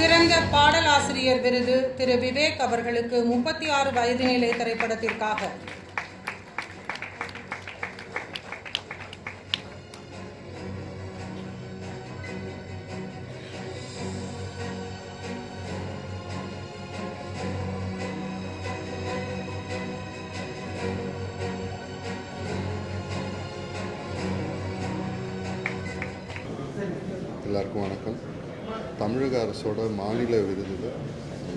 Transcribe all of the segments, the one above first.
சிறந்த பாடலாசிரியர் விருது திரு விவேக் அவர்களுக்கு முப்பத்தி ஆறு வயது நிலை திரைப்படத்திற்காக. எல்லாருக்கும் வணக்கம். தமிழக அரசோட மாநில விருதில்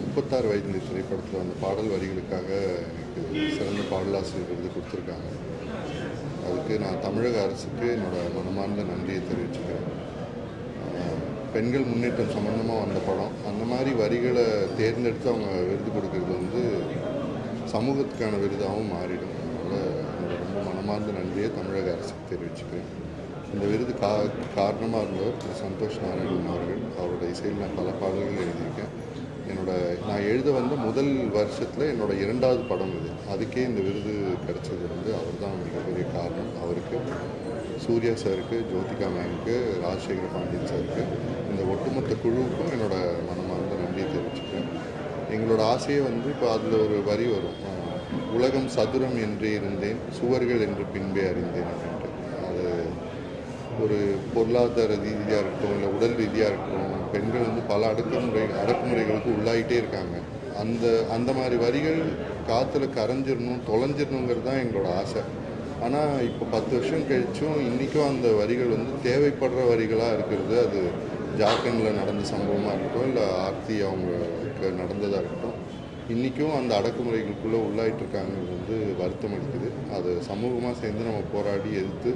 முப்பத்தாறு வயது திரைப்படத்தில் அந்த பாடல் வரிகளுக்காக எனக்கு சிறந்த பாடலாசிரியர் விருது கொடுத்துருக்காங்க. அதுக்கு நான் தமிழக அரசுக்கு என்னோடய மனமார்ந்த நன்றியை தெரிவிச்சுக்கிறேன். பெண்கள் முன்னேற்றம் சம்மந்தமாக வந்த படம். அந்த மாதிரி வரிகளை தேர்ந்தெடுத்து அவங்க விருது கொடுக்கறது வந்து சமூகத்துக்கான விருதாகவும் மாறிடும். அதனால் என்னோட ரொம்ப மனமார்ந்த நன்றியை தமிழக அரசுக்கு தெரிவிச்சுக்கிறேன். இந்த விருது கா காரணமாக இருந்தவர் திரு. சந்தோஷ் நாராயணன் அவர்கள். அவரோட இசையில் நான் பல பாடல்கள் எழுதியிருக்கேன். என்னோட நான் எழுத வந்த முதல் வருஷத்தில் என்னோட இரண்டாவது படம் இது. அதுக்கே இந்த விருது கிடைச்சது வந்து அவர் தான் மிகப்பெரிய காரணம். அவருக்கு சூர்யா சாருக்கு ஜோதிகா மேமுக்கு ராஜசேகர பாண்டியன் சாருக்கு இந்த ஒட்டுமொத்த குழுவுக்கும் என்னோட மனமார்ந்த நன்றியை தெரிவிச்சுக்கிறேன். எங்களோட ஆசையே வந்து இப்போ அதில் ஒரு வரி வரும். உலகம் சதுரம் என்றே இருந்தேன் சுவர்கள் என்று பின்பே அறிந்தேன் அப்படின்ட்டு. ஒரு பொருளாதார ரீதியாக இருக்கட்டும் இல்லை உடல் ரீதியாக இருக்கட்டும் பெண்கள் வந்து பல அடக்குமுறை அடக்குமுறைகளுக்கு உள்ளாயிட்டே இருக்காங்க. அந்த அந்த மாதிரி வரிகள் காற்றுல கரைஞ்சிடணும் தொலைஞ்சிடணுங்கிறது தான் எங்களோட ஆசை. ஆனால் இப்போ பத்து வருஷம் கழிச்சும் இன்றைக்கும் அந்த வரிகள் வந்து தேவைப்படுற வரிகளாக இருக்கிறது. அது ஜார்க்கண்டில் நடந்த சம்பவமாக இருக்கட்டும் இல்லை ஆர்த்தி அவங்களுக்கு நடந்ததாக இருக்கட்டும் இன்றைக்கும் அந்த அடக்குமுறைகளுக்குள்ளே உள்ளாயிட்டு இருக்காங்கிறது வந்து வருத்தம் அளிக்குது அது சமூகமாக சேர்ந்து நம்ம போராடி எதிர்த்து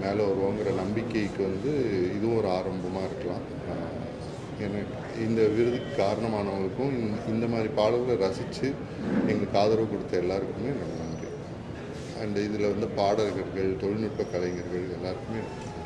மேலே வருவோங்கிற நம்பிக்கைக்கு வந்து இதுவும் ஒரு ஆரம்பமாக இருக்கலாம். எனக்கு இந்த விருதுக்கு காரணமானவங்களுக்கும் இந்த- இந்த மாதிரி பாடல்களை ரசித்து எங்களுக்கு ஆதரவு கொடுத்த எல்லாருக்குமே என்னோட நன்றி. அண்ட் இதில் வந்து பாடகர்கள் தொழில்நுட்ப கலைஞர்கள் எல்லாருக்குமே நன்றி.